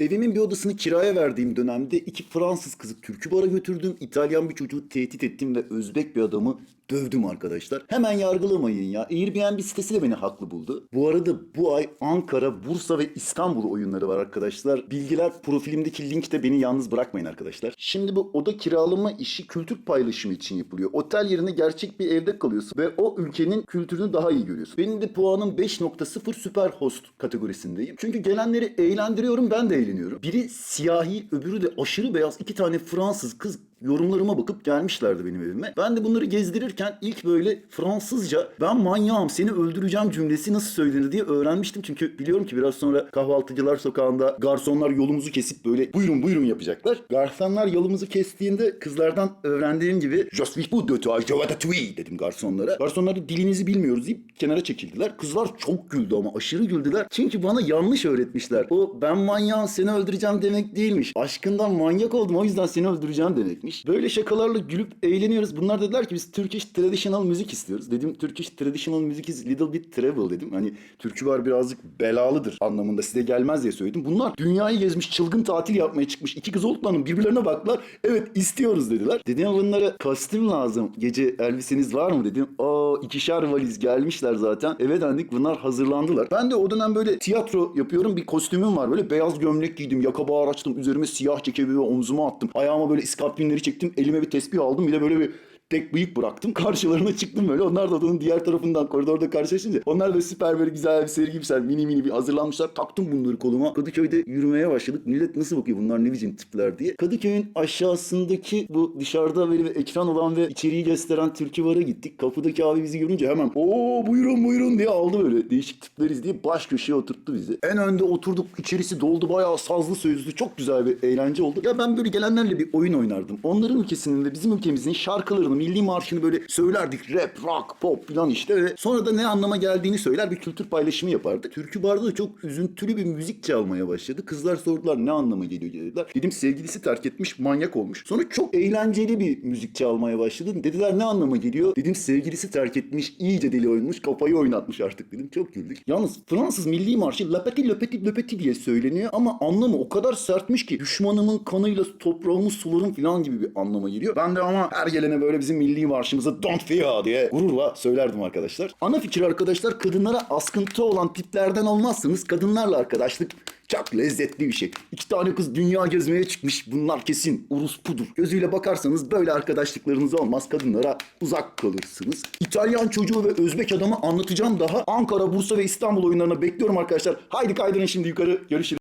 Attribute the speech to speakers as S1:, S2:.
S1: Evimin bir odasını kiraya verdiğim dönemde iki Fransız kızı türkü bara götürdüm. İtalyan bir çocuğu tehdit ettim ve Özbek bir adamı dövdüm arkadaşlar. Hemen yargılamayın ya. Airbnb sitesi de beni haklı buldu. Bu arada bu ay Ankara, Bursa ve İstanbul oyunları var arkadaşlar. Bilgiler profilimdeki linkte beni yalnız bırakmayın arkadaşlar. Şimdi bu oda kiralama işi kültür paylaşımı için yapılıyor. Otel yerine gerçek bir evde kalıyorsun ve o ülkenin kültürünü daha iyi görüyorsun. Benim de puanım 5.0 süper host kategorisindeyim. Çünkü gelenleri eğlendiriyorum ben de eğleniyorum. Biri siyahi öbürü de aşırı beyaz iki tane Fransız kız yorumlarıma bakıp gelmişlerdi benim evime. Ben de bunları gezdirirken ilk böyle Fransızca ben manyağım seni öldüreceğim cümlesi nasıl söylenir diye öğrenmiştim. Çünkü biliyorum ki biraz sonra kahvaltıcılar sokağında garsonlar yolumuzu kesip böyle buyurun buyurun yapacaklar. Garsonlar yolumuzu kestiğinde kızlardan öğrendiğim gibi Je bu de toi, je vais te tuer" dedim garsonlara. Garsonlar da dilinizi bilmiyoruz deyip kenara çekildiler. Kızlar çok güldü ama aşırı güldüler. Çünkü bana yanlış öğretmişler. O ben manyağım seni öldüreceğim demek değilmiş. Aşkından manyak oldum o yüzden seni öldüreceğim demekmiş. Böyle şakalarla gülüp eğleniyoruz. Bunlar dediler ki biz Turkish traditional müzik istiyoruz. Dedim Turkish traditional music is little bit travel dedim. Hani türkü var birazcık belalıdır anlamında size gelmez diye söyledim. Bunlar dünyayı gezmiş çılgın tatil yapmaya çıkmış. iki kız olduklarının birbirlerine baktılar. Evet istiyoruz dediler. Dedim bunlara kostüm lazım. Gece elbiseniz var mı dedim. Aa ikişer valiz gelmişler zaten. Eve döndük bunlar hazırlandılar. Ben de o dönem böyle tiyatro yapıyorum. Bir kostümüm var. Böyle beyaz gömlek giydim. Yaka bağır açtım. Üzerime siyah cekebi ve omzuma attım. Ayağıma böyle iskaplinleri çektim. Elime bir tesbih aldım. Bir de böyle bir tek bıyık bıraktım. Karşılarına çıktım böyle. Onlar da odanın diğer tarafından koridorda karşılaşınca. Onlar da süper böyle güzel elbiseleri giymişler. Mini mini bir hazırlanmışlar. Taktım bunları koluma. Kadıköy'de yürümeye başladık. Millet nasıl bakıyor bunlar ne biçim tipler diye. Kadıköy'ün aşağısındaki bu dışarıda böyle bir ekran olan ve içeriği gösteren türkü bara gittik. Kapıdaki abi bizi görünce hemen o buyurun buyurun diye aldı böyle. Değişik tipleriz diye baş köşeye oturttu bizi. En önde oturduk. İçerisi doldu bayağı sazlı sözlü. Çok güzel bir eğlence oldu. Ya ben böyle gelenlerle bir oyun oynardım. Onların ülkesinin ve bizim ülkemizin şarkılarını, milli marşını böyle söylerdik. Rap, rock, pop falan işte. Ve sonra da ne anlama geldiğini söyler bir kültür paylaşımı yapardık. Türkü barda da çok üzüntülü bir müzik çalmaya başladı. Kızlar sordular ne anlama geliyor dediler. Dedim sevgilisi terk etmiş manyak olmuş. Sonra çok eğlenceli bir müzik çalmaya başladı. Dediler ne anlama geliyor? Dedim sevgilisi terk etmiş iyice deli oynamış kafayı oynatmış artık dedim. Çok güldük. Yalnız Fransız milli marşı löpeti löpeti löpeti diye söyleniyor ama anlamı o kadar sertmiş ki düşmanımın kanıyla toprağımı sularım falan gibi bir anlama geliyor. Ben de ama her gelene böyle bizim milli marşımızı Don't Fear diye gururla söylerdim arkadaşlar. Ana fikir arkadaşlar kadınlara askıntı olan tiplerden olmazsınız. Kadınlarla arkadaşlık çok lezzetli bir şey. İki tane kız dünya gezmeye çıkmış. Bunlar kesin uruspudur. Gözüyle bakarsanız böyle arkadaşlıklarınız olmaz. Kadınlara uzak kalırsınız. İtalyan çocuğu ve Özbek adamı anlatacağım daha. Ankara, Bursa ve İstanbul oyunlarına bekliyorum arkadaşlar. Haydi kaydırın şimdi yukarı. Görüşürüz.